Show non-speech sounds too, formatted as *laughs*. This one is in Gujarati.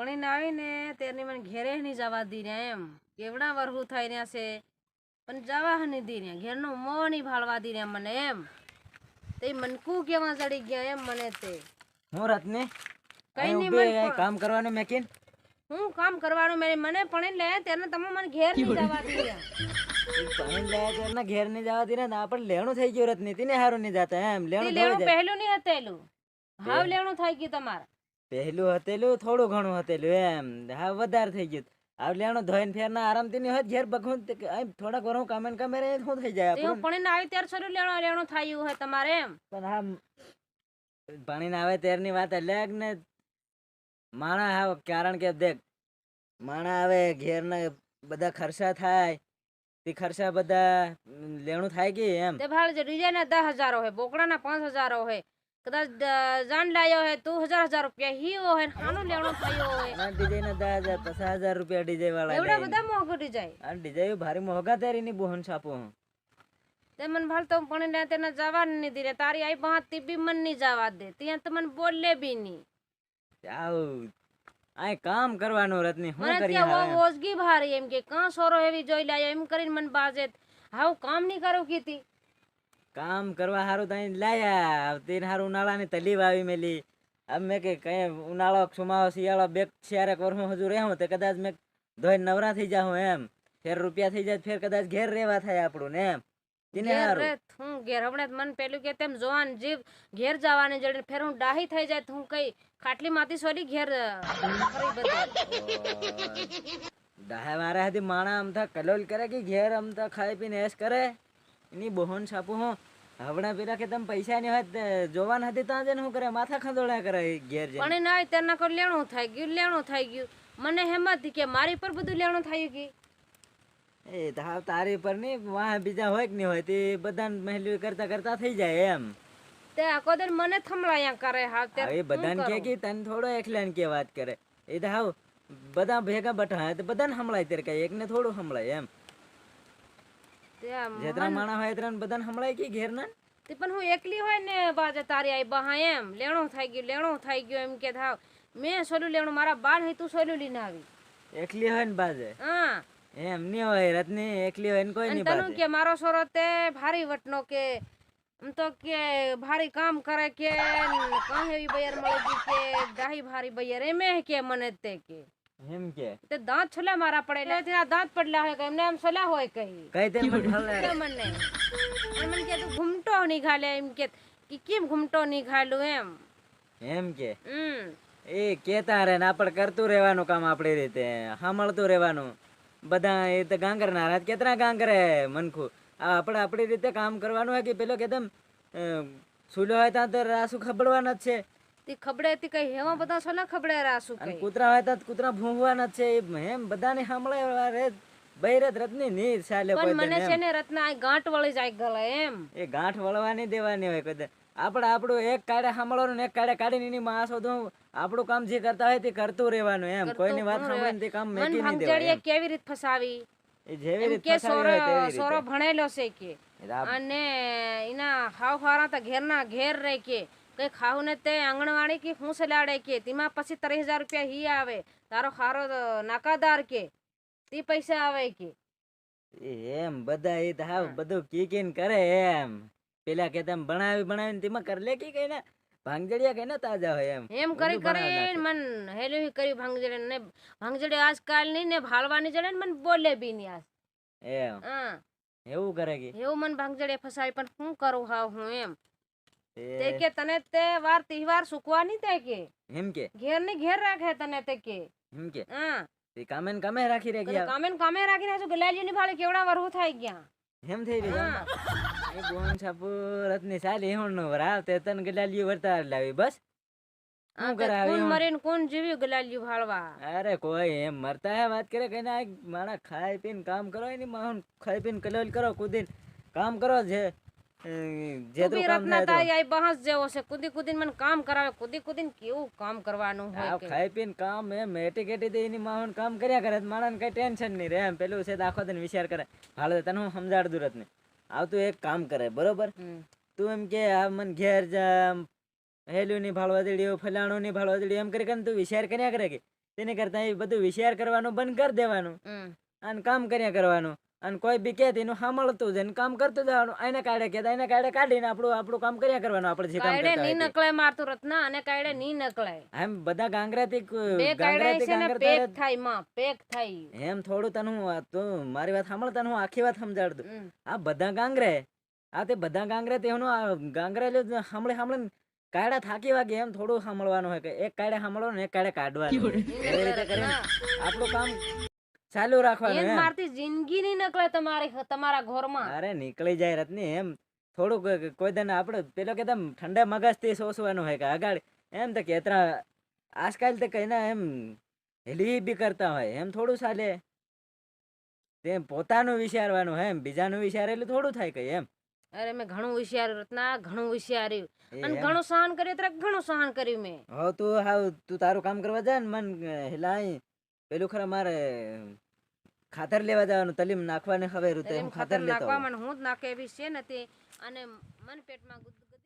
પણીને આવીને તેની મને ઘેરે નહીં જવા દી રહ્યા એમ. કેવડા વરહું થઈ રહ્યા છે. પણ જવા નહીં દી રહ્યા. ઘેરનો મોં નહીં ભાળવા દી રહ્યા મને એમ. તે મનકું કેવા ચડી ગયા એમ મને તે. હું રત્ને? કઈ નહીં મને કામ કરવાનું મેં હું કામ કરવાનું મેં મને પણ લે તેને તમે મને ઘેર નહીં જવા દી રહ્યા. એમના ઘેર નહીં જવા દીને પણ લેણું થઈ ગયું રત્ની. તીને હારું નહીં જાતા એમ. લેણું લેણું પહેલું નહીં હતેલું. હાવ લેણું થઈ ગયું તમારે. પહેલું હતેલું થોડું ઘણું હતેલું એમ. હા વધારે થઈ ગયું. આ લેણું ધોઈને ફેરના આરામથી નહીં હોય ઘેર બખું થોડાક વરું કામે ને કામે રહે શું થઈ જાય તે પણ ના આવી ત્યારે સરું લેણો લેણું થયું હોય તમારે એમ. પણ હા ભણીને આવે ત્યારની વાત અલગ ને માણા હા કારણ કે દેખ માણા આવે ઘેરના બધા ખર્ચા થાય તે ખર્ચા બધા લેણું થાય કે એમ? તે ભાળ જે ડીજે ના દસ હજારો હોય બોકડાના પાંચ હજારો હોય કદાચ જાન લાયો હે તું હજાર હજાર રૂપિયા હીરો હે હાનો લેણું થયો હે. ના ડીજે ના દસ હજાર પચાસ હજાર રૂપિયા ડીજે વાળા એવડા બધા મોંઘું ડીજે. આ ડીજે ભારી મોંઘા તેરી ની બોહન છાપો હું. તે મન ભાલ તો પણ ને તેને જવા ની દીરે તારી આઈ બહાર તી બી મનની જવા દે. ત્યાં તો મન બોલે બી ની. આવું આય કામ કરવાનું રત્ની શું મને કરીએ ત્યાં હવે? ઓજગી ભારી એમ કે કાં સોરો એવી જોઈ લાયો? એમ કરીને મન બાજે હાવ કામની કરું કીધી. કામ કરવા સારું તઈ લાયા. તીન હારું ઉનાળાની તલી આવી મેલી. આમ મેં કે કઈ ઉનાળો સુમાવો શિયાળો બે ચારેક વર્ષમાં હજુ રહેવું તો કદાચ મેં ધોઈ નવરા થઈ જાઉં એમ. ફેર રૂપિયા થઈ જાય ફેર કદાચ ઘેર રહેવા થાય આપણું ને એમ. હું ઘેર હમણાં મન પેલું કે તેમ જોવાન જીવ ઘેર જવાની જડે ફેર હું ડાહી થઈ જાય તો હું કઈ ખાટલી માંથી સોરી ઘેર ડાહે મારા હતી માણા અમથા કલોલ કરે કે ઘેર અમથા ખાઈ પીને એશ કરે? એની બહોન છાપું હું. હવડા પેલા કે તમે પૈસા ની હોય જોવાન હતી ત્યાં જઈને શું કરે? માથા ખંદોળ્યા કરે ઘેર જઈને. પણ ના તેના કોઈ લેણું થઈ ગયું લેણું થઈ ગયું. મને હેમત કે મારી પર બધું લેણું થયું કે એ તો તારી પર નહીં વાહ બીજા હોય કે નહીં હોય તે બધાને મહેલું કરતા કરતા થઈ જાય એમ. તે આખો દર મને થમળાયા કરે હા તે એ બધાને કે કે તને થોડો એકલાને કે વાત કરે. એ તો હાવ બધા ભેગા બઠા તો બધાને હમળાય તેર કઈ. એકને થોડું હમળાય એમ. જેતરા માણા હોય એટલા બધાને હમળાય કે ઘેર ના તે પણ હું એકલી હોય ને બાજે તારી આઈ બહા એમ. લેણો થઈ ગયું લેણો થઈ ગયું એમ કે થાવ. મેં સોલું લેણું મારા બાળ હે તું સોલું લઈને આવી. એકલી હોય ને બાજે? હા. એમ ની હોય રત્ની એકલી હોય ને કોઈ ની બાજે? કે મારો સોરો તે ભારી વટનો કે આમ તો કે ભારી કામ કરે કે કાં એવી બૈર મળી ગઈ કે દાહી ભારી બૈર એમ કે મને તે કે. એમ કે? તે દાંત છોલા મારા પડેલા ત્યાં દાંત પડલા હોય કે એમને એમ છોલા હોય કઈ. કઈ તે મને હલે મને મને કે તું ઘૂમટો નિઘાલે. એમ કે કે કેમ ઘૂમટો નિઘાલું એમ? એમ કે? હમ. એ કેતા રે ને આપણે કરતું રહેવાનું કામ આપણી રીતે. સાંભળતું રહેવાનું. બધા એ તો ગાંગર ના રાત કેતરા ગાંગરે મનખું. આ આપણે આપણી રીતે કામ કરવાનું હોય કે પેલો કે તેમ સુલો હોય ત્યાં તો રાસુ ખબડવાના જ છે. તે ખબડે તે કઈ હેવા બધા છોલા ખબડે રાસુ કઈ? કૂતરા હોય તો કૂતરા ભૂંગવાના છે એમ બધાને સાંભળે રે બૈરત રત્ની ની ચાલે પણ મને છે ને રત્ના આ ગાંઠ વળી જાય ગળે એમ. એ ગાંઠ વળવાની દેવાની હોય કોઈ આપણે આપણું એક કાળે સાંભળવાનું ને એક કાળે કાઢીને એની માં શોધું આપણું કામ જે કરતા હોય તે કરતું રહેવાનું એમ. કોઈની વાત સાંભળીને તે કામ મેકી નહીં દેવાનું કેવી રીત ફસાવી? એ જેવી રીત કે ફસાવી સોરો હોય તેવી સોરો ભણેલો છે કે. અને એના હાવ હારા તો ઘેરના ઘેર રહે કે. કઈ ખાવું ને તે આંગણવાડી કે હું સલાડે કે? તેમાં પછી ત્રીસ હજાર રૂપિયા હી આવે. તારો ખારો નાકાદાર કે? તે પૈસા આવે કે? એમ બધા એ તો બધું કી કીન કરે એમ. પેલા કે તેમ ભણાવી ભણાવીને તેમાં કર લે કી કઈ ને ભાંગજડિયા કઈ ને તાજા હોય એમ. એમ કરી કરી મન હેલું કરી ભાંગજડે ને ભાંગજડે આજકાલ નહીં ને ભાળવાની જડે ને મન બોલે બી નહીં આજ. એમ. હા. એવું કરે કે? એવું મન ભાંગજડે ફસાવી પણ શું કરું હાવ હું એમ. તે કે તને તે વાર તહેવાર સુકવા નહીં તે કે? એમ કે? ઘેર ને ઘેર રાખે તને તે કે? એમ કે? હા. તે કામેન કામે રાખી રે ગયા. કામે ને કામે રાખીને હજુ ગલાજી ની ભાળે કેવડા વરહુ થઈ ગયા? એમ થઈ રહ્યું એ ગોન છાપુ રત્ની સાલી હું નો વરા તે તન ગલાલી વર્તા લાવી બસ? હું કરાવી કોણ મરીન કોણ જીવી ગલાલી ભાળવા અરે કોઈ એમ મરતા હે વાત કરે કઈ ના માણા ખાઈ પીન કામ કરો એની માહન ખાઈ પીન કલોલ કરો કુદીન કામ કરો જે કુદી કામ થાય તારી આઈ બહસ જેવો છે. કુદી કુદીને મને કામ કરાવે કુદી કુદીને કેવું કામ કરવાનું આ હોય કે? ખાઈ પીને કામ એમ મેટી કેટી દે એની માહન કામ કર્યા કરે માણસ કઈ ટેન્શન નહીં રહે એમ. પેલું છે તો આખો દિન વિચાર કરે. હાલ તને હું સમજાડ રત ને આવતું એક કામ કરે બરોબર? તું એમ કે આ મન ઘેર જા હેલું ની ભાળવા દેડ્યો ફલાણું ની ભાળવા દેડ્યો એમ કરી કે તું વિચાર કર્યા કરે કે? તેને કરતા એ બધું વિચાર કરવાનું બંધ કરી દેવાનું. અને કામ કર્યા કરવાનું. અને કોઈ બી કે એનું સાંભળતું જઈને કામ કરતું જવાનું એને કાઢે કે એને કાઢે કાઢીને આપણું આપણું કામ કર્યા કરવાનું આપણે જે કામ કરતા ની નકળાય મારતું રત્ના અને કાયડે ની નકળાય. એમ બધા ગાંગરાથી બે છે ને પેક થાયમાં પેક થાય. એમ થોડું તને હું તું મારી વાત સાંભળ તને હું આખી વાત સમજાડતું દઉં આ બધા ગાંગરે આ તે બધા ગાંગરે તેનું ગાંગરે સાંભળે સાંભળે કાયડા થાકી વાગે એમ થોડું સાંભળવાનું હોય કે એક કાયડે સાંભળો ને એક કાયડે કાઢવાનું *laughs* એવી રીતે કરીને આપણું કામ ચાલુ રાખવાનું એમ. મારતી જિંદગી ની નકળે તમારે તમારા ઘરમાં. અરે નીકળી જાય રત્ની એમ. થોડુંક કોઈ દિન આપણે પેલો કે તમે ઠંડા મગજથી સોસવાનું હોય કે આગળ. એમ તો કેતરા આજકાલ તો કઈ ના એમ હેલી બી કરતા હોય. એમ થોડું ચાલે. તેમ પોતાનું વિચારવાનું હોય એમ બીજાનું વિચારેલું થોડું થાય કઈ એમ. અરે મેં ઘણું વિચાર્યું રત્ના ઘણું વિચાર્યું. અને ઘણું સહન કર્યું ત્યારે ઘણું સહન કર્યું મેં. હો તું હાવ તું તારું કામ કરવા જા ને મન હેલાય. પેલું ખરા મારે ખાતર લેવા જવાનું તલીમ નાખવાને હવે રૂતે એમ ખાતર લેતો નાખવા મને હું જ નાખે એવી છે નથી અને મન પેટમાં